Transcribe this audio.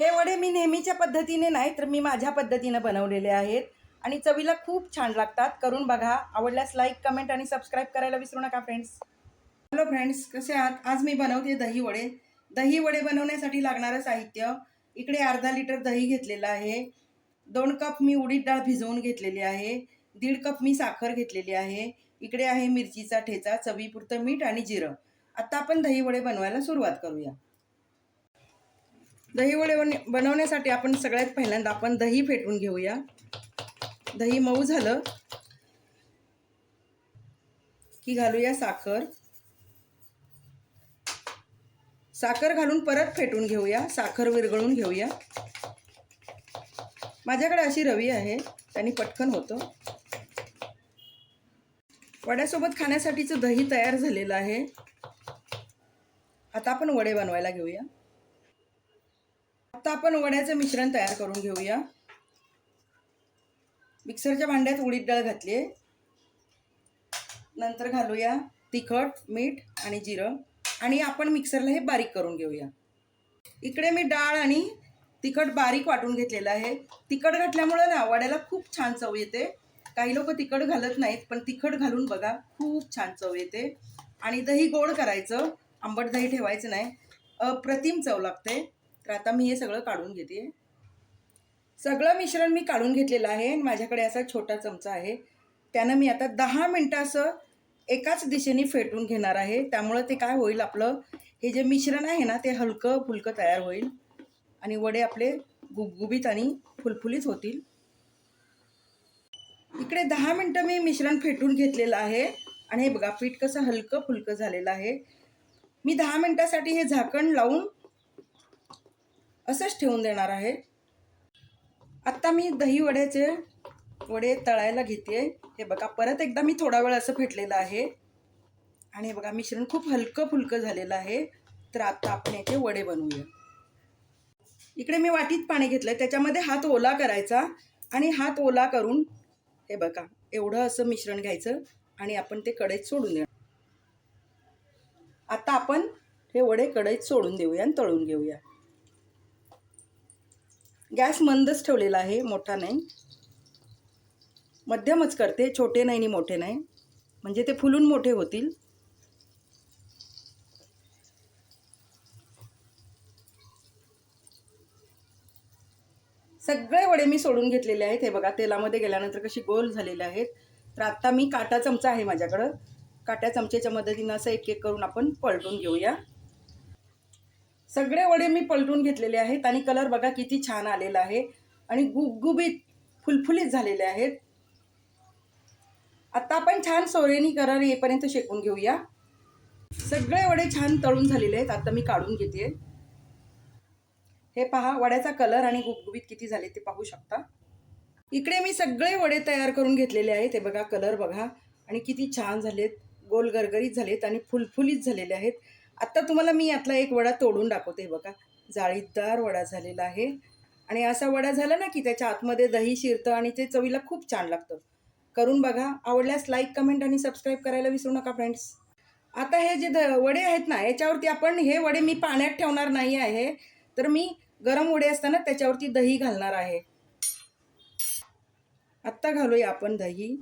हे वडे मी नेहमीच्या पद्धतीने नाही तर मी माझ्या पद्धतीनं बनवलेले आहेत. आणि चवीला खूप छान लागतात. करून बघा. आवडल्यास लाईक कमेंट आणि सबस्क्राईब करायला विसरू नका फ्रेंड्स हॅलो फ्रेंड्स कसे आहात? आज मी बनवते दही वडे. दही वडे बनवण्यासाठी लागणारं साहित्य. इकडे अर्धा लिटर दही घेतलेलं आहे. दोन कप मी उडीद डाळ भिजवून घेतलेली आहे. दीड कप मी साखर घेतलेली आहे. इकडे आहे मिरचीचा ठेचा चवीपुरतं मीठ आणि जिरं. आत्ता आपण दही वडे बनवायला सुरुवात करूया. दही वडे बन- बनवण्यासाठी आपण सगळ्यात पहिल्यांदा आपण दही फेटून घेऊया. दही मऊ झालं की घालूया साखर. साखर घालून परत फेटून घेऊया. साखर विरघळून घेऊया. माझ्याकडे अशी रवी आहे त्यांनी पटकन होतं. वड्यासोबत खाण्यासाठीचं दही तयार झालेलं आहे. आता आपण वडे बनवायला घेऊया. आता आपण वड्याचं मिश्रण तयार करून घेऊया. मिक्सरच्या भांड्यात उडीद डाळ घातली आहे. नंतर घालूया तिखट मीठ आणि जिरं. आणि आपण मिक्सरला हे बारीक करून घेऊया. इकडे मी डाळ आणि तिखट बारीक वाटून घेतलेलं आहे. तिखट घातल्यामुळं ना वड्याला खूप छान चव येते. काही लोक तिखट घालत नाहीत पण तिखट घालून बघा खूप छान चव येते. आणि दही गोड करायचं आंबट दही ठेवायचं नाही. अप्रतिम चव लागते. तर आता मी हे सगळं काढून घेते. सगळं मिश्रण मी काढून घेतलेलं आहे आणि माझ्याकडे असा छोटा चमचा आहे. त्यानं मी आता दहा मिनटं असं एकाच दिशेने फेटून घेणार आहे. त्यामुळं ते काय होईल आपलं हे जे मिश्रण आहे ना ते हलकं फुलकं तयार होईल आणि वडे आपले गुबगुबीत आणि फुलफुलीत होतील. इकडे दहा मिनटं मी मिश्रण फेटून घेतलेलं आहे आणि हे बघा पीठ कसं हलकं फुलकं झालेलं आहे. मी दहा मिनटासाठी हे झाकण लावून असंच ठेवून देणार आहे. आत्ता मी दही वड्याचे वडे तळायला घेते हे बघा परत एकदा मी थोडा वेळ असं फेटलेलं आहे. आणि हे बघा मिश्रण खूप हलकं फुलकं झालेलं आहे. तर आता आपण याचे वडे बनवूया. इकडे मी वाटीत पाणी घेतलं त्याच्यामध्ये हात ओला करायचा आणि हात ओला करून हे बघा एवढं असं मिश्रण घ्यायचं आणि आपण ते कढईत सोडून देणार. आता आपण हे वडे कढईत सोडून देऊया आणि तळून घेऊया. गॅस मंदच ठेवलेला आहे मोठा नाही. मध्यमच करते छोटे नाही आणि मोठे नाही. म्हणजे ते फुलून मोठे होतील. सगळे वडे मी सोडून घेतलेले आहेत. हे बघा तेलामध्ये गेल्यानंतर कशी गोल झालेले आहेत. तर आत्ता मी काटा चमचा आहे माझ्याकडं. काट्या चमचेच्या मदतीनं असं एक एक करून आपण पलटून घेऊया. सगळे वडे मी पलटून घेतलेले आहेत आणि कलर बघा किती छान आलेला आहे आणि गुबगुबीत फुलफुलीत झालेले आहेत. आता आपण छान सोरेनी कलर येईपर्यंत शेकून घेऊया. सगळे वडे छान तळून झालेले आहेत. आता मी काढून घेते. हे पहा वड्याचा कलर आणि गुबगुबीत किती झाले ते पाहू शकता. इकडे मी सगळे वडे तयार करून घेतलेले आहेत. हे बघा कलर बघा. आणि किती छान झालेत. गोल गरगरीत झालेत आणि फुलफुलीत झालेले आहेत. आत्ता तुम्हाला मी यातला एक वडा तोडून दाखवते बघा. जाळीदार वडा झालेला आहे. आणि असा वडा झाला ना की त्याच्या आतमध्ये दही शिरतं आणि ते चवीला खूप छान लागतं. करून बघा. आवडल्यास लाईक कमेंट आणि सबस्क्राईब करायला विसरू नका फ्रेंड्स आता हे जे द वडे आहेत ना याच्यावरती आपण हे वडे मी पाण्यात ठेवणार नाही आहे. तर मी गरम वडे असताना त्याच्यावरती दही घालणार आहे. आत्ता घालूया आपण दही.